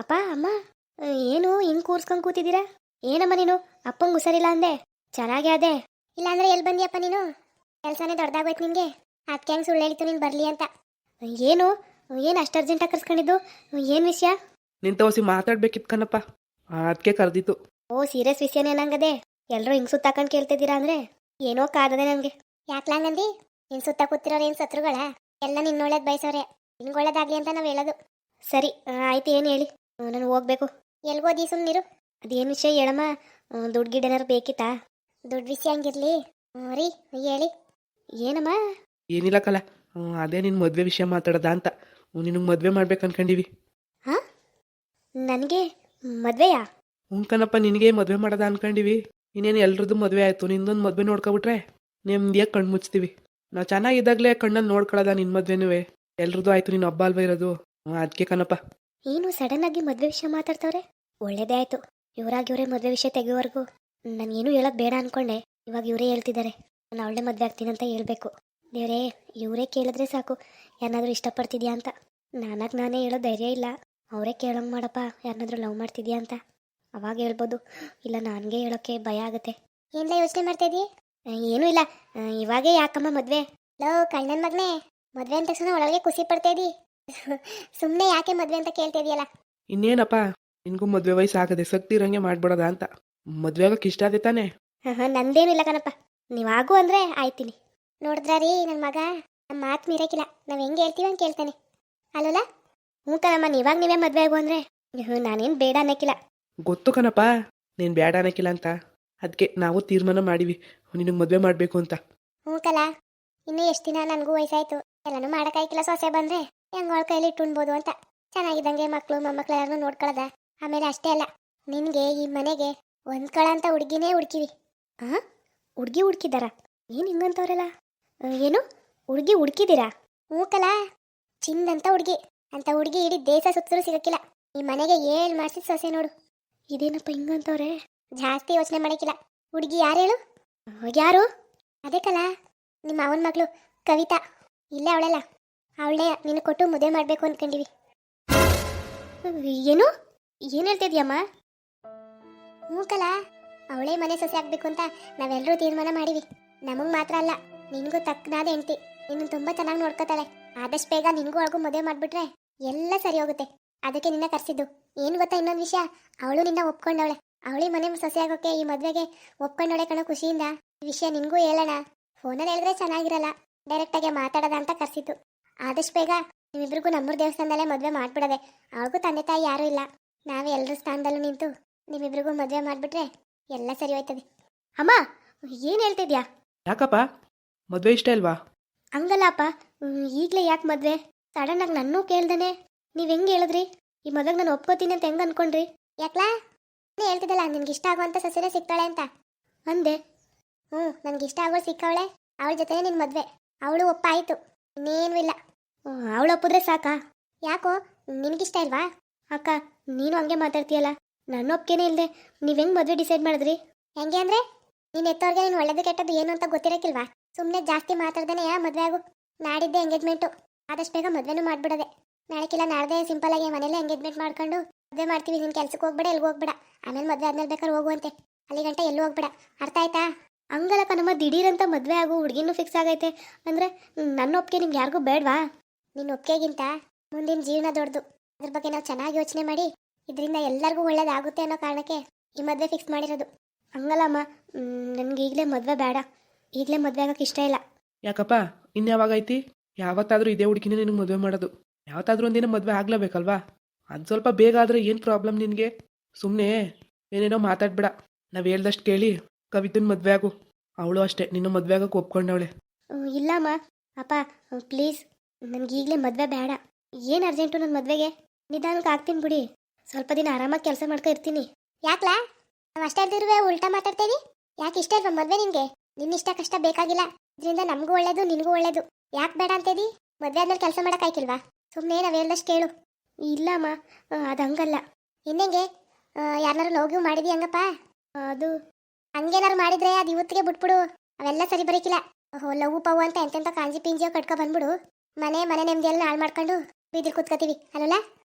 ಅಪ್ಪ ಅಮ್ಮ ಏನು ಹಿಂಗೆ ಕೂರ್ಸ್ಕೊಂಡು ಕೂತಿದ್ದೀರಾ? ಏನಮ್ಮ ನೀನು? ಅಪ್ಪಂಗೆ ಹುಷಾರಿಲ್ಲ ಅಂದೆ. ಚೆನ್ನಾಗೇ ಅದೇ ಇಲ್ಲಾಂದ್ರೆ ಎಲ್ಲಿ ಬಂದಿಯಪ್ಪ ನೀನು? ಕೆಲಸನೇ ದೊಡ್ಡದಾಗೋಯ್ತು ನಿನ್ಗೆ. ಅದಕ್ಕೆ ಹೆಂಗ್ ಸುಳ್ಳು ಹೇಳಿತು ನೀನು ಬರಲಿ ಅಂತ. ಏನು? ಏನು ಅಷ್ಟು ಅರ್ಜೆಂಟಾಗಿ ಕರ್ಸ್ಕೊಂಡಿದ್ದು? ಏನು ವಿಷಯ? ನಿಂತ ಹೊಸಿ ಮಾತಾಡ್ಬೇಕಿತ್ತು ಕಣಪ್ಪ. ಅದಕ್ಕೆ ಕರೆದಿತ್ತು ಓ ಸೀರಿಯಸ್ ವಿಷಯನೇ ನಂಗದೆ. ಎಲ್ಲರೂ ಹಿಂಗೆ ಸುತ್ತಾಕೊಂಡು ಕೇಳ್ತಿದ್ದೀರಾ ಅಂದ್ರೆ? ಏನೋ ಕಾದದೆ ನನಗೆ ಯಾಕ್ಲಂಗಂದಿ ನಿನ್ ಸುತ್ತ ಕೂತಿರೋರು ಏನು ಸತ್ರುಗಳ? ಎಲ್ಲ ನಿನ್ನ ಒಳ್ಳೇದು ಬಯಸೋರೆ ನಿನ್ಗೆ ಒಳ್ಳೇದಾಗ್ಲಿ ಅಂತ ನಾವು ಹೇಳೋದು. ಸರಿ ಆಯ್ತು ಏನು ಹೇಳಿ? ನಾನು ಹೋಗ್ಬೇಕು. ಎಲ್ಗೋದಿ ಸುಮ್ಮನಿರು ಅದೇನು ವಿಷಯ ಹೇಳಮ್ಮ? ದುಡ್ಡು ಗಿಡ ಏನಾರು ಬೇಕಿತ್ತಾ? ದುಡ್ಡು ವಿಷಯ ಹಂಗಿರ್ಲಿ. ಹ್ಞೂ ರೀ ಹೇಳಿ. ಏನಮ್ಮ? ಏನಿಲ್ಲ ಕಲ. ಅದೇ ನಿನ್ನ ಮದುವೆ ವಿಷಯ ಮಾತಾಡದ ಅಂತ. ನಿನಗೆ ಮದುವೆ ಮಾಡ್ಬೇಕು ಅನ್ಕೊಂಡಿವಿ. ನನಗೆ ಮದುವೆಯಾ? ಹ್ಞೂ ಕಣಪ್ಪ ನಿನಗೆ ಮದುವೆ ಮಾಡೋದ ಅನ್ಕೊಂಡಿವಿ. ಇನ್ನೇನು ಎಲ್ರದ್ದು ಮದುವೆ ಆಯಿತು? ನಿಂದೊಂದು ಮದುವೆ ನೋಡ್ಕೊಬಿಟ್ರೆ ನೆಮ್ಮದಿಯಾಗಿ ಕಣ್ಣು ಮುಚ್ತೀವಿ. ನಾವು ಚೆನ್ನಾಗಿದ್ದಾಗಲೇ ಕಣ್ಣಲ್ಲಿ ನೋಡ್ಕೊಳ್ಳೋದ ನಿನ್ನ ಮದುವೆನೂ ಎಲ್ರದ್ದು ಆಯಿತು ನಿನ್ನ ಹಬ್ಬ ಅಲ್ವಾ ಇರೋದು? ಅದಕ್ಕೆ ಕಣಪ್ಪ. ಏನು ಸಡನ್ ಆಗಿ ಮದ್ವೆ ವಿಷಯ ಮಾತಾಡ್ತಾವ್ರೆ? ಒಳ್ಳೇದೇ ಆಯ್ತು. ಇವರಾಗಿ ಇವರೇ ಮದ್ವೆ ವಿಷಯ ತೆಗೆಯೋವರೆಗೂ ಏನು ಹೇಳೋದು ಬೇಡ ಅನ್ಕೊಂಡೆ. ಇವಾಗ ಇವರೇ ಹೇಳ್ತಿದ್ದಾರೆ. ನಾನು ಅವಳೇ ಮದ್ವೆ ಆಗ್ತೀನಿ ಅಂತ ಹೇಳ್ಬೇಕು. ದೇವ್ರೇ, ಇವರೇ ಕೇಳಿದ್ರೆ ಸಾಕು. ಯಾರಾದ್ರೂ ಇಷ್ಟಪಡ್ತಿದ್ಯಾ ಅಂತ. ನಾನಾಗ ನಾನೇ ಹೇಳೋ ಧೈರ್ಯ ಇಲ್ಲ. ಅವರೇ ಕೇಳಂಗ್ ಮಾಡಪ್ಪ. ಯಾರನ್ನಾದ್ರೂ ಲವ್ ಮಾಡ್ತಿದ್ಯಾ ಅಂತ. ಅವಾಗ ಹೇಳ್ಬೋದು. ಇಲ್ಲ, ನನಗೆ ಹೇಳೋಕ್ಕೆ ಭಯ ಆಗುತ್ತೆ. ಏನಿಲ್ಲ ಯೋಚನೆ ಮಾಡ್ತಾ ಇದೀ ಏನೂ ಇಲ್ಲ. ಇವಾಗೇ ಯಾಕಮ್ಮ ಮದ್ವೆ? ಲೋ ಕಣ್ಣನ್ ಮಗನೇ. ಮದ್ವೆ ಅಂತ ತಕ್ಷಣ ಒಳಗೆ ಖುಷಿ ಪಡ್ತಾ ಇದೀ ಸುಮ್ಮನೆ ಯಾಕೆ ಮದ್ವೆ ಅಂತ ಕೇಳ್ತಿದ್ಯಲ್ಲ ಇನ್ನೇನಪ್ಪ? ನಿನ್ಗೂ ಮದ್ವೆ ವಯಸ್ಸು ಆಗದೆ ಸಕ್ತಿ ಇರಂಗೆ ಮಾಡ್ಬಿಡೋದ ಅಂತ. ಮದ್ವೆ ಆಗಕ್ಕೆ ಇಷ್ಟ ಆದೆ ತಾನೇ. ನಂದೇನಿಲ್ಲ ಕಣಪ್ಪ. ನೀವಾಗು ಅಂದ್ರೆ ಆಯ್ತೀನಿ. ನೋಡಿದ್ರ ರೀ ನನ್ನ ಮಗ? ನಮ್ಮ ಮಾತು ಮೀರಕ್ಕಿಲ್ಲ ನಾವು ಹೆಂಗೆ ಹೇಳ್ತೀವಿ ಅಂತ ಕೇಳ್ತಾನೆ. ಅಲ್ಲಲ್ಲ ಹ್ಞೂ ಕಣಮ್ಮ ನೀವಾಗ ನೀವೇ ಮದ್ವೆ ಆಗು ಅಂದ್ರೆ. ನಾನೇನು ಬೇಡ ಅನ್ನಕ್ಕಿಲ್ಲ ಗೊತ್ತು ಕಣಪ್ಪ. ನೀನು ಬೇಡ ಅನ್ನಕ್ಕಿಲ್ಲ ಅಂತ. ಅದಕ್ಕೆ ನಾವು ತೀರ್ಮಾನ ಮಾಡಿವಿ. ನಿನಗೆ ಮದುವೆ ಮಾಡಬೇಕು ಅಂತ. ಹ್ಞೂ ಕಲ. ಇನ್ನು ಎಷ್ಟು ದಿನ ನನಗೂ ವಯಸ್ಸಾಯ್ತು. ಎಲ್ಲನೂ ಮಾಡೋಕ್ಕಾಯ್ಕಿಲ್ಲ ಸೊಸೆ ಬಂದ್ರೆ. ಹೆಂಗ್ ಅವಳ ಕೈಲಿ ಇಟ್ಟು ಉಣ್ಬೋದು ಅಂತ. ಚೆನ್ನಾಗಿದ್ದಂಗೆ ಮಕ್ಕಳು ಮೊಮ್ಮಕ್ಳು ಯಾರನ್ನೂ ನೋಡ್ಕೊಳ್ಳೋದ ಆಮೇಲೆ ಅಷ್ಟೇ ಅಲ್ಲ, ನಿನಗೆ ಈ ಮನೆಗೆ ಹೊಂದ್ಕೊಳ ಅಂತ ಹುಡುಗಿನೇ ಹುಡುಕಿವಿ. ಆ? ಹುಡುಗಿ ಹುಡುಕಿದಾರ? ಏನು ಹಿಂಗಂತವ್ರಲ್ಲ? ಏನು? ಹುಡುಗಿ ಹುಡುಕಿದ್ದೀರಾ ಹ್ಞೂ ಕಲ ಚಿಂದಂತ ಹುಡುಗಿ. ಅಂತ ಹುಡುಗಿ ಇಡೀ ದೇಶ ಸುತ್ತಲೂ ಸಿಗಕ್ಕಿಲ್ಲ. ಈ ಮನೆಗೆ ಏಳ್ ಮಾಡಿಸಿದ ಸೊಸೆ ನೋಡು. ಇದೇನಪ್ಪ ಹಿಂಗಂತವ್ರೆ? ಜಾಸ್ತಿ ಯೋಚನೆ ಮಾಡಕ್ಕಿಲ್ಲ. ಹುಡುಗಿ ಯಾರು ಹೇಳು? ಯಾರು? ಅದೇ ಕಲ. ನಿಮ್ಮ ಅವನ ಮಗಳು, ಕವಿತಾ. ಇಲ್ಲೇ ಅವಳಲ್ಲ. ಅವಳೇ ನೀನು ಕೊಟ್ಟು ಮದುವೆ ಮಾಡಬೇಕು ಅನ್ಕೊಂಡಿವಿ. ಏನು? ಏನು ಹೇಳ್ತಿದ್ಯಮ್ಮ? ಹ್ಞೂ ಕಲ ಅವಳೇ ಮನೆ ಸೊಸೆ ಆಗ್ಬೇಕು ಅಂತ ನಾವೆಲ್ಲರೂ ತೀರ್ಮಾನ ಮಾಡಿವಿ. ನಮಗೆ ಮಾತ್ರ ಅಲ್ಲ, ನಿನಗೂ ತಕ್ಕನಾದ ಹೆಂಡ್ತಿ. ನಿನ್ನ ತುಂಬ ಚೆನ್ನಾಗಿ ನೋಡ್ಕೋತಾಳೆ. ಆದಷ್ಟು ಬೇಗ ನಿನಗೂ ಅವಳಿಗೂ ಮದುವೆ ಮಾಡಿಬಿಟ್ರೆ ಎಲ್ಲ ಸರಿ ಹೋಗುತ್ತೆ. ಅದಕ್ಕೆ ನಿನ್ನ ಕರೆಸಿದ್ದು. ಏನು ಗೊತ್ತಾ ಇನ್ನೊಂದು ವಿಷಯ? ಅವಳು ನಿನ್ನ ಒಪ್ಕೊಂಡವಳೆ. ಅವಳಿ ಮನೆ ಸೊಸೆ ಆಗೋಕೆ ಈ ಮದುವೆಗೆ ಒಪ್ಕೊಂಡವಳೆ ಕಣೋ ಖುಷಿಯಿಂದ. ಈ ವಿಷಯ ನಿನಗೂ ಹೇಳೋಣ. ಫೋನಲ್ಲಿ ಹೇಳಿದ್ರೆ ಚೆನ್ನಾಗಿರಲ್ಲ. ಡೈರೆಕ್ಟಾಗಿ ಮಾತಾಡೋದ ಅಂತ ಕರೆಸಿದ್ದು. ಆದಷ್ಟು ಬೇಗ ನಿಮ್ಮಿಬ್ರಿಗೂ ನಮ್ಮೂರ ದೇವಸ್ಥಾನದಲ್ಲೇ ಮದುವೆ ಮಾಡ್ಬಿಡದೆ ಅವಳಿಗೂ ತಂದೆ ತಾಯಿ ಯಾರೂ ಇಲ್ಲ. ನಾವೇ ಎಲ್ಲರ ಸ್ಥಾನದಲ್ಲೂ ನಿಂತು ನಿಮ್ಮಿಬ್ರಿಗೂ ಮದುವೆ ಮಾಡಿಬಿಟ್ರೆ ಎಲ್ಲ ಸರಿ ಹೋಯ್ತದೆ. ಅಮ್ಮ ಏನು ಹೇಳ್ತಿದ್ಯಾ? ಯಾಕಪ್ಪ? ಮದುವೆ ಇಷ್ಟ ಅಲ್ವಾ ಹಂಗಲ್ಲಪ್ಪ ಈಗಲೇ ಯಾಕೆ ಮದುವೆ? ಸಡನ್ನಾಗಿ ನನ್ನೂ ಕೇಳ್ದಾನೆ. ನೀವು ಹೆಂಗೆ ಹೇಳಿದ್ರಿ? ಈ ಮದುವೆಗೆ ನಾನು ಒಪ್ಕೋತೀನಿ ಅಂತ ಹೆಂಗೆ ಅನ್ಕೊಂಡ್ರಿ? ಯಾಕ್ಲಾ? ನೀ ಹೇಳ್ತಿದ್ದಲ್ಲ ನಿನ್ಗೆ ಇಷ್ಟ ಆಗುವಂಥ ಸೊಸೆನೇ ಸಿಗ್ತಾಳೆ ಅಂತ. ಅಂದೆ. ಹ್ಞೂ ನನಗೆ ಇಷ್ಟ ಆಗೋ ಸಿಕ್ಕವಳೆ ಅವಳ ಜೊತೆನೇ ನಿನ್ನ ಮದುವೆ. ಅವಳು ಒಪ್ಪಾಯಿತು. ಇನ್ನೇನೂ ಇಲ್ಲ. ಅವಳು ಒಪ್ಪಿದ್ರೆ ಸಾಕಾ? ಯಾಕೋ? ನಿನಗಿಷ್ಟ ಇಲ್ವಾ? ಅಕ್ಕ, ನೀನು ಹಂಗೆ ಮಾತಾಡ್ತೀಯಲ್ಲ? ನನ್ನ ಒಪ್ಗೆನೇ ಇಲ್ಲದೆ ನೀವು ಹೆಂಗೆ ಮದುವೆ ಡಿಸೈಡ್ ಮಾಡಿದ್ರಿ? ಹೆಂಗೆ ಅಂದರೆ? ನೀನು ಎತ್ತವ್ರಿಗೆ ನೀನು ಒಳ್ಳೇದು ಕೆಟ್ಟದ್ದು ಏನು ಅಂತ ಗೊತ್ತಿರಕ್ಕಿಲ್ವಾ? ಸುಮ್ಮನೆ ಜಾಸ್ತಿ ಮಾತಾಡ್ದೇನೆ ಯಾ ಮದುವೆ ಆಗು? ನಾಡಿದ್ದೆ ಎಂಗೇಜ್ಮೆಂಟು ಆದಷ್ಟು ಬೇಗ ಮದುವೆನೂ ಮಾಡ್ಬಿಡೋದೆ. ನಾಳೆಕಿಲ್ಲ ನಾಡ್ದೆ ಸಿಂಪಲ್ ಆಗಿ ಮನೇಲೆ ಎಂಗೇಜ್ಮೆಂಟ್ ಮಾಡ್ಕೊಂಡು ಮದುವೆ ಮಾಡ್ತೀವಿ. ನಿನ್ನ ಕೆಲ್ಸಕ್ಕೆ ಹೋಗ್ಬೇಡ ಎಲ್ಲಿಗೆ ಹೋಗ್ಬೇಡ. ಆಮೇಲೆ ಮದುವೆ ಆದ್ಮೇಲೆ ಬೇಕಾದ್ರೆ ಹೋಗುವಂತೆ. ಅಲ್ಲಿ ಗಂಟೆ ಎಲ್ಲೂ ಹೋಗ್ಬೇಡ. ಅರ್ಥ ಆಯ್ತಾ? ಹಂಗಲ್ಲ ನಮ್ಮ ದಿಢೀರಂತ ಮದುವೆ ಆಗು ಹುಡುಗಿನೂ ಫಿಕ್ಸ್ ಆಗೈತೆ. ಅಂದರೆ ನನ್ನ ಒಪ್ಪಿಗೆ ನಿಮ್ಗೆ ಯಾರಿಗೂ ಬೇಡವಾ? ನಿನ್ನ ಒಪ್ಪಿಗೆಗಿಂತ ಮುಂದಿನ ಜೀವನ ದೊಡ್ಡದು. ಅದ್ರ ಬಗ್ಗೆ ನಾವು ಚೆನ್ನಾಗಿ ಯೋಚನೆ ಮಾಡಿ, ಇದರಿಂದ ಎಲ್ಲರಿಗೂ ಒಳ್ಳೇದಾಗುತ್ತೆ ಅನ್ನೋ ಕಾರಣಕ್ಕೆ ಈ ಮದುವೆ ಫಿಕ್ಸ್ ಮಾಡಿರೋದು. ಹಂಗಲ್ಲಮ್ಮ ನನಗೆ ಈಗಲೇ ಮದುವೆ ಬೇಡ. ಈಗಲೇ ಮದುವೆ ಆಗೋಕೆ ಇಷ್ಟ ಇಲ್ಲ. ಯಾಕಪ್ಪ ಇನ್ಯಾವಾಗೈತಿ ಯಾವತ್ತಾದರೂ ಇದೇ ಹುಡುಗಿನೇ ನಿನಗೆ ಮದುವೆ ಮಾಡೋದು. ಯಾವತ್ತಾದ್ರೂ ಒಂದಿನ ಮದುವೆ ಆಗ್ಲೇಬೇಕಲ್ವಾ? ಅದು ಸ್ವಲ್ಪ ಬೇಗ ಆದರೆ ಏನು ಪ್ರಾಬ್ಲಮ್ ನಿನಗೆ? ಸುಮ್ಮನೆ ಏನೇನೋ ಮಾತಾಡ್ಬೇಡ. ನಾವು ಹೇಳ್ದಷ್ಟು ಕೇಳಿ. ಕವಿತನ ಮದುವೆ ಆಗು. ಅವಳು ಅಷ್ಟೇ, ನಿನ್ನ ಮದುವೆ ಆಗಕ್ಕೆ ಒಪ್ಕೊಂಡವಳೆ. ಇಲ್ಲಮ್ಮ ಅಪ್ಪ ಪ್ಲೀಸ್ ನನಗೆ ಈಗಲೇ ಮದುವೆ ಬೇಡ. ಏನು ಅರ್ಜೆಂಟು ನನ್ನ ಮದುವೆಗೆ? ನಿಧಾನಕ್ಕೆ ಆಗ್ತೀನಿ ಬಿಡಿ. ಸ್ವಲ್ಪ ದಿನ ಆರಾಮಾಗಿ ಕೆಲಸ ಮಾಡ್ಕೊ ಇರ್ತೀನಿ. ಯಾಕ್ಲಾ? ನಾವು ಅಷ್ಟೇ ಇರ್ದಿರುವೆ ಉಲ್ಟಾ ಮಾತಾಡ್ತೇವಿ? ಯಾಕೆ ಇಷ್ಟ ಇಲ್ವಾ ಮದುವೆ ನಿನಗೆ? ನಿನ್ನ ಇಷ್ಟ ಕಷ್ಟ ಬೇಕಾಗಿಲ್ಲ. ಇದರಿಂದ ನಮಗೂ ಒಳ್ಳೇದು, ನಿನಗೂ ಒಳ್ಳೇದು. ಯಾಕೆ ಬೇಡ ಅಂತೇದಿ ಮದುವೆ ಆದ್ಮೇಲೆ ಕೆಲಸ ಮಾಡೋಕ್ಕಾಯ್ಕಿಲ್ವಾ ಸುಮ್ಮನೆ ನಾವು ಹೇಳ್ದಷ್ಟು ಕೇಳು. ಇಲ್ಲಮ್ಮ ಅದು ಹಂಗಲ್ಲ. ಇನ್ನೆಂಗೆ? ಯಾರನ್ನಾರು ನೋವು ಮಾಡಿದಿ ಹಂಗಪ್ಪ? ಅದು ಹಂಗೇನಾರು ಮಾಡಿದ್ರೆ ಅದು ಇವತ್ತಿಗೆ ಬಿಟ್ಬಿಡು. ಅವೆಲ್ಲ ಸರಿ ಬರೀಕಿಲ್ಲ. ಓಹೋ, ಲವ್ ಪವ್ ಅಂತ ಎಂತೆಂತ ಕಾಂಜಿ ಪಿಂಜಿಯೋ ಕಟ್ಕೊ ಬಂದ್ಬಿಡು. ಮನೆ ಮನೆ ನೆಮ್ಮದಿ ಎಲ್ಲ ಹಾಳು ಮಾಡ್ಕೊಂಡು ಬೀದಿ ಕೂತ್ಕೋತೀವಿ. ಅಲ್ಲಲ್ಲ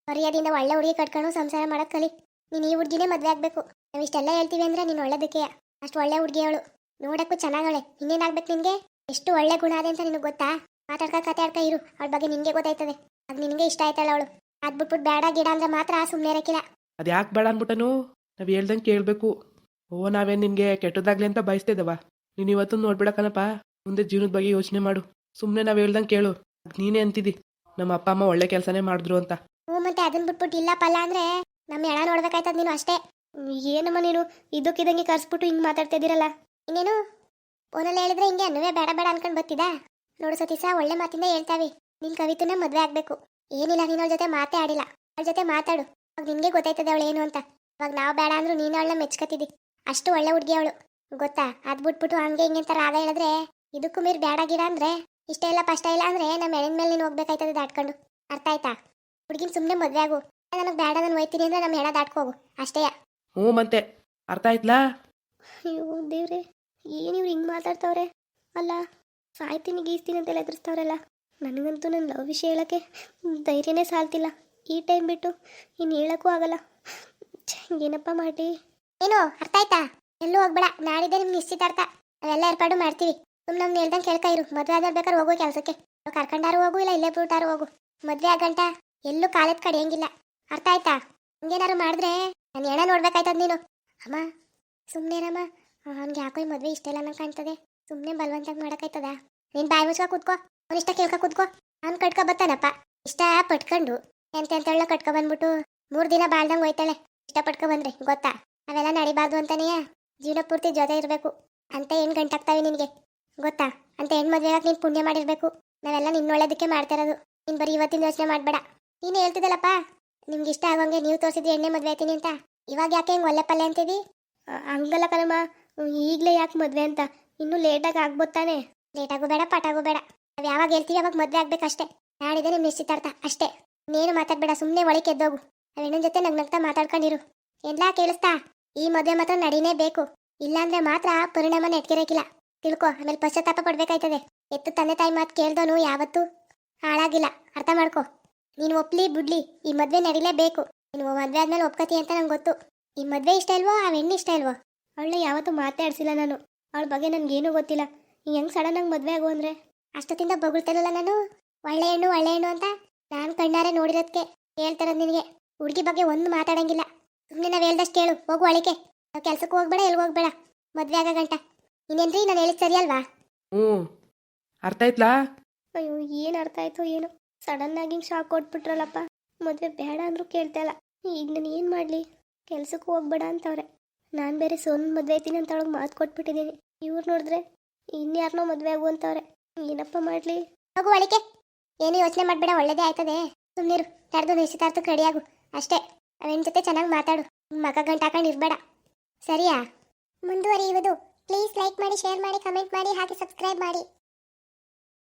ಮರ್ಯಾದಿಂದ ಒಳ್ಳೆ ಹುಡುಗಿ ಕಟ್ಕೊಂಡು ಸಂಸಾರ ಮಾಡಕ್ ಕಲಿ. ನೀನು ಈ ಹುಡುಗಿನೇ ಮದ್ವೆ ಆಗ್ಬೇಕು. ನಾವು ಇಷ್ಟೆಲ್ಲ ಹೇಳ್ತೀವಿ ಅಂದ್ರೆ ನೀನು ಒಳ್ಳೆದಕ್ಕೆ. ಅಷ್ಟು ಒಳ್ಳೆ ಹುಡುಗಿ ಅವಳು. ನೋಡಕ್ಕೂ ಚೆನ್ನಾಗವಳೆ. ಇನ್ನೇನಾಗ್ಬೇಕು ನಿನಗೆ? ಎಷ್ಟು ಒಳ್ಳೆ ಗುಣ ಅದೇ ಅಂತ ನಿನಗೆ ಗೊತ್ತಾ? ಮಾತಾಡ್ಕ ಕತೆ ಇರು. ಅವಳ ಬಗ್ಗೆ ನಿನಗೆ ಗೊತ್ತಾಯ್ತದೆ. ಅದು ನಿನಗೆ ಇಷ್ಟ ಆಯ್ತಲ್ಲ ಅವಳು. ಅದು ಬಿಟ್ಬಿಟ್ಟು ಬೇಡ ಗಿಡ ಅಂದ್ರೆ ಮಾತ್ರ ಸುಮ್ಮನೆ ಇರಕ್ಕಿಲ್ಲ ಅದು ಯಾಕೆ ಬೇಡ ಅನ್ಬಿಟ್ಟನು? ನಾವು ಹೇಳ್ದಂಗೆ ಕೇಳಬೇಕು. ಓ, ನಾವೇನು ನಿನಗೆ ಕೆಟ್ಟದಾಗ್ಲಿ ಅಂತ ಬಯಸ್ತಿದ್ದವ ನೀನು ಇವತ್ತು ನೋಡ್ಬಿಡಕನಪ್ಪ ಮುಂದೆ ಜೀವನದ ಬಗ್ಗೆ ಯೋಚನೆ ಮಾಡು. ಸುಮ್ಮನೆ ನಾವು ಹೇಳ್ದಂಗೆ ಕೇಳು. ನೀನೇ ಅಂತಿದ್ದಿ ನಮ್ಮ ಅಪ್ಪ, ಅಮ್ಮ ಒಳ್ಳೆ ಕೆಲಸನೇ ಮಾಡಿದ್ರು ಅಂತ. ಹ್ಞೂ, ಮತ್ತೆ ಅದನ್ನ ಬಿಟ್ಬಿಟ್ಟು ಇಲ್ಲ ಪಲ್ಲ ಅಂದ್ರೆ ನಮ್ಮ ಎಳ ನೋಡ್ಬೇಕಾಯ್ತದ ನೀನು ಅಷ್ಟೇ. ಏನಮ್ಮ ನೀನು? ಇದಕ್ಕಿದಂಗೆ ಕರ್ಸ್ಬಿಟ್ಟು ಹಿಂಗೆ ಮಾತಾಡ್ತಾ ಇದ್ದೀರಲ್ಲ ಇನ್ನೇನು? ಫೋನಲ್ಲಿ ಹೇಳಿದ್ರೆ ಹಿಂಗೆ ಅನ್ನುವೆ ಬೇಡ ಬೇಡ ಅನ್ಕೊಂಡು ಬತ್ತಿದ ನೋಡು ಸತೀಶ, ಒಳ್ಳೆ ಮಾತಿಂದ ಹೇಳ್ತಾವೆ. ನಿನ್ ಕವಿತನ ಮದ್ವೆ ಆಗ್ಬೇಕು. ಏನಿಲ್ಲ, ನೀನು ಅವಳ ಜೊತೆ ಮಾತೇ ಆಡಿಲ್ಲ. ಅವಳ ಜೊತೆ ಮಾತಾಡು. ಅವಾಗ ನಿನ್ಗೆ ಗೊತ್ತಾಯ್ತದೆ ಅವಳು ಏನು ಅಂತ. ಅವಾಗ ನಾವು ಬೇಡ ಅಂದ್ರೂ ನೀನು ಅವಳನ್ನ ಮೆಚ್ಕೋತಿದ್ದಿ ಅಷ್ಟು ಒಳ್ಳೆ ಹುಡುಗಿ ಅವಳು. ಗೊತ್ತಾ? ಅದ್ ಬಿಟ್ಬಿಟ್ಟು ಹಂಗೆ ಹಿಂಗೆ ಅಂತ ರಾಗ ಹೇಳಿದ್ರೆ ಇದಕ್ಕೂ ಮೀರ್ ಬೇಡ ಗಿಡ ಅಂದ್ರೆ ಇಷ್ಟ ಇಲ್ಲ ಪಷ್ಟ ಇಲ್ಲ ಅಂದ್ರೆ ನಮ್ಮ ಹೆಣ್ಣಿನ ಮೇಲೆ ನೀನು ಹೋಗ್ಬೇಕಾಯ್ತದೆ ದಾಟ್ಕೊಂಡು. ಅರ್ಥ ಆಯ್ತಾ? ಹುಡುಗಿನ ಸುಮ್ಮನೆ ಮದ್ವೆ ಆಗು. ನನಗೆ ಬೇಡ ನಾನು ಹೋಯ್ತೀನಿ ಅಂದ್ರೆ ನಮ್ಮ ಹೆಣ ದಾಟ್ಕೋಗು ಅಷ್ಟೇ ಹ್ಞೂ ಮತ್ತೆ. ಅರ್ಥ ಆಯ್ತಲಾ? ಅಯ್ಯೋ ದೇವ್ರೆ ಏನು ಇವ್ರು ಹಿಂಗೆ ಮಾತಾಡ್ತಾವ್ರೆ? ಅಲ್ಲ ಸಾಯ್ತೀನಿ ಗೀಸ್ತೀನಿ ಅಂತೆಲ್ಲ ಎದುರಿಸ್ತಾವ್ರಲ್ಲ. ನನಗಂತೂ ನನ್ನ ಲವ್ ವಿಷಯ ಹೇಳೋಕ್ಕೆ ಧೈರ್ಯನೇ ಸಾಲ್ತಿಲ್ಲ. ಈ ಟೈಮ್ ಬಿಟ್ಟು ಇನ್ನು ಹೇಳೋಕ್ಕೂ ಆಗಲ್ಲ. ಛೆ, ಏನಪ್ಪ ಮಾಡಿ ಏನು, ಅರ್ಥ ಆಯ್ತಾ? ಎಲ್ಲೂ ಹೋಗ್ಬೇಡ, ನಾಡಿದ್ದೆ ನಿಮ್ಗೆ ನಿಶ್ಚಿತಾರ್ಥ. ನಾವೆಲ್ಲ ಏರ್ಪಾಡು ಮಾಡ್ತೀವಿ. ಸುಮ್ಮನೆ ನಮ್ಗೆ ಹೇಳ್ದಂಗೆ ಕೇಳ್ಕ ಇರು. ಮದುವೆ ಆದ್ರೆ ಬೇಕಾದ್ರೆ ಹೋಗು ಕೆಲಸಕ್ಕೆ. ಕರ್ಕೊಂಡಾರು ಹೋಗು, ಇಲ್ಲ ಇಲ್ಲೇ ಬಿಟ್ಟಾರು ಹೋಗು. ಮದುವೆ ಆಗಂಟ ಎಲ್ಲೂ ಕಾಲದ ಕಡಿಯಂಗಿಲ್ಲ ಅರ್ಥ ಆಯ್ತಾ? ಹಿಂಗೇನಾರು ಮಾಡಿದ್ರೆ ನಾನು ಹೆಣ ನೋಡ್ಬೇಕಾಯ್ತದ ನೀನು. ಅಮ್ಮ ಸುಮ್ಮನೆರಮ್ಮ ಅವ್ನಿಗೆ ಯಾಕೋ ಮದುವೆ ಇಷ್ಟ ಇಲ್ಲ ನಂಗೆ ಕಾಣ್ತದೆ. ಸುಮ್ಮನೆ ಬಲವಂತಾಗಿ ಮಾಡೋಕ್ಕಾಯ್ತದ? ನೀನು ಬಾಯಿ ಮುಚ್ಕೊ ಕೂತ್ಕೋ. ಇಷ್ಟ ಕೇಳ್ಕೊ ಕೂತ್ಕೋ. ಅವ್ನು ಕಟ್ಕೊ ಬತ್ತಾನಪ್ಪ. ಇಷ್ಟ ಪಟ್ಕೊಂಡು. ಎಂತ ಕಟ್ಕೊ ಬಂದ್ಬಿಟ್ಟು ಮೂರು ದಿನ ಬಾಳ್ದಂಗೆ ಹೋಯ್ತಾಳೆ. ಇಷ್ಟ ಪಟ್ಕೊ ಬಂದ್ರೆ, ಗೊತ್ತಾ? ಅವೆಲ್ಲ ನಡಿಬಾರ್ದು ಅಂತಾನೆಯ ಜೀವನ ಪೂರ್ತಿ ಜೊತೆ ಇರಬೇಕು. ಅಂತ ಏನು ಗಂಟಾಗ್ತಾವೆ ನಿನಗೆ? ಗೊತ್ತಾ? ಅಂತ ಹೆಣ್ಣು ಮದುವೆ ನೀನು ಪುಣ್ಯ ಮಾಡಿರ್ಬೇಕು. ನಾವೆಲ್ಲ ನಿನ್ನೊಳ್ಳೇದಕ್ಕೆ ಮಾಡ್ತಿರೋದು ನೀನು ಬರೀ ಇವತ್ತಿನ ಯೋಚನೆ ಮಾಡಬೇಡ. ನೀನು ಹೇಳ್ತಿದ್ದಲ್ಲಪ್ಪ? ನಿಮ್ಗೆ ಇಷ್ಟ ಆಗೋಂಗೆ ನೀವು ತೋರಿಸಿದ್ರಿ ಎಣ್ಣೆ ಮದುವೆ ಆಯ್ತೀನಿ ಅಂತ. ಇವಾಗ ಯಾಕೆ ಹಿಂಗೆ ಒಳ್ಳೆ ಪಲ್ಯ ಅಂತೀವಿ ಹಂಗಲ್ಲ ಕಣಮ್ಮ. ಈಗಲೇ ಯಾಕೆ ಮದುವೆ ಅಂತ? ಇನ್ನೂ ಲೇಟಾಗಿ ಆಗ್ಬೋದು ತಾನೆ. ಲೇಟಾಗೂ ಬೇಡ ಪಟಾಗೂ ಬೇಡ. ನಾವು ಯಾವಾಗ ಹೇಳ್ತೀವಿ ಅವಾಗ ಮದುವೆ ಆಗ್ಬೇಕಷ್ಟೇ. ನಾಡಿದೆ ನಿಮ್ಮ ನಿಶ್ಚಿತಾರ್ಥ ಅಷ್ಟೇ. ನೀನು ಮಾತಾಡ್ಬೇಡ ಸುಮ್ಮನೆ ಒಳಗೆ ಎದ್ದೋಗು ಅವೇನನ್ ಜೊತೆ ನಗ್ನಗ್ತಾ ಮಾತಾಡ್ಕೊಂಡಿರು. ಎಲ್ಲ ಕೇಳಿಸ್ತಾ? ಈ ಮದುವೆ ಮಾತ್ರ ನಡೀನೇ ಬೇಕು. ಇಲ್ಲಾಂದ್ರೆ ಮಾತ್ರ ಪರಿಣಾಮ ನೆಟ್ಕಿರಕಿಲ್ಲ ತಿಳ್ಕೊ, ಆಮೇಲೆ ಪಶ್ಚಾತ್ತಾಪ ಪಡ್ಬೇಕಾಯ್ತದೆ. ಎತ್ತು ತಂದೆ ತಾಯಿ ಮಾತು ಕೇಳ್ದೋನು ಯಾವತ್ತೂ ಹಾಳಾಗಿಲ್ಲ. ಅರ್ಥ ಮಾಡ್ಕೊ. ನೀನು ಒಪ್ಲಿ ಬಿಡ್ಲಿ, ಈ ಮದುವೆ ನಡೀಲೇಬೇಕು ನೀನು ಮದುವೆ ಆದ್ಮೇಲೆ ಒಪ್ಕತಿ ಅಂತ ನಂಗೆ ಗೊತ್ತು. ಈ ಮದುವೆ ಇಷ್ಟ ಇಲ್ವೋ, ಆ ಹೆಣ್ಣು ಇಷ್ಟ ಇಲ್ವೋ? ಅವಳನ್ನ ಯಾವತ್ತೂ ಮಾತಾಡ್ಸಿಲ್ಲ ನಾನು. ಅವಳ ಬಗ್ಗೆ ನನಗೇನೂ ಗೊತ್ತಿಲ್ಲ. ಹಿಂಗೆ ಹೆಂಗೆ ಸಡನ್ನಾಗಿ ಮದುವೆ ಆಗು ಅಂದರೆ? ಅಷ್ಟೊತ್ತಿಂದ ಬೊಗಳ್ತಾನಲ್ಲ ನಾನು? ಒಳ್ಳೆ ಹೆಣ್ಣು ಒಳ್ಳೆ ಹೆಣ್ಣು ಅಂತ? ನಾನು ಕಣ್ಣಾರೆ ನೋಡಿರೋದಕ್ಕೆ ಹೇಳ್ತಾರದು ನಿನಗೆ. ಹುಡುಗಿ ಬಗ್ಗೆ ಒಂದು ಮಾತಾಡಂಗಿಲ್ಲ. ಸುಮ್ಮನೆ ನಾವು ಹೇಳ್ದಷ್ಟು ಕೇಳು. ಹೋಗು ಅಳಿಕೆ. ನಾವು ಕೆಲ್ಸಕ್ಕೆ ಹೋಗ್ಬೇಡ ಎಲ್ಲಿ ಹೋಗ್ಬೇಡ. ಮದುವೆ ಆಗ ಗಂಟ. ಇನ್ನೇನ್ರಿ? ನಾನು ಹೇಳಿದ್ ಸರಿ ಅಲ್ವಾ? ಹ್ಞೂ. ಅರ್ಥ ಆಯ್ತಲಾ? ಅಯ್ಯೋ ಏನು ಅರ್ಥ ಆಯ್ತು ಏನು. ಸಡನ್ ಆಗಿ ಶಾಕ್ ಕೊಟ್ಬಿಟ್ರಲ್ಲಪ್ಪ. ಮದುವೆ ಬೇಡ ಅಂದ್ರೂ ಕೇಳ್ತಾ ಇಲ್ಲ. ಈಗ ನಾನು ಏನು ಮಾಡಲಿ? ಕೆಲ್ಸಕ್ಕೆ ಹೋಗ್ಬೇಡ ಅಂತವ್ರೆ. ನಾನು ಬೇರೆ ಸೋನ್ ಮದುವೆ ಐತೀನಿ ಅಂತ ಅವಳಿಗೆ ಮಾತು ಕೊಟ್ಬಿಟ್ಟಿದ್ದೀನಿ ಇವ್ರು ನೋಡಿದ್ರೆ ಇನ್ಯಾರನ್ನೋ ಮದುವೆ ಆಗು ಅಂತವ್ರೆ. ಏನಪ್ಪ ಮಾಡಲಿ? ಹೋಗು ಅಳಿಕೆ. ಏನು ಯೋಚನೆ ಮಾಡಬೇಡ ಒಳ್ಳೇದೇ ಆಯ್ತದೆ. ಸುಮ್ಮನಿರು ನಡೆದು ನಿಶ್ಚಿತಾರ್ಥಕ್ಕೆ ರೆಡಿಯಾಗು ಅಷ್ಟೇ. ಅವನ ಜೊತೆ ಚೆನ್ನಾಗಿ ಮಾತಾಡು. ಮಗ ಗಂಟು ಹಾಕೊಂಡು ಇರಬೇಡ. ಸರಿಯಾ? ಮುಂದುವರಿಯುವುದು. ಪ್ಲೀಸ್ ಲೈಕ್ ಮಾಡಿ ಶೇರ್ ಮಾಡಿ ಕಮೆಂಟ್ ಮಾಡಿ, ಹಾಗೆ ಸಬ್ಸ್ಕ್ರೈಬ್ ಮಾಡಿ.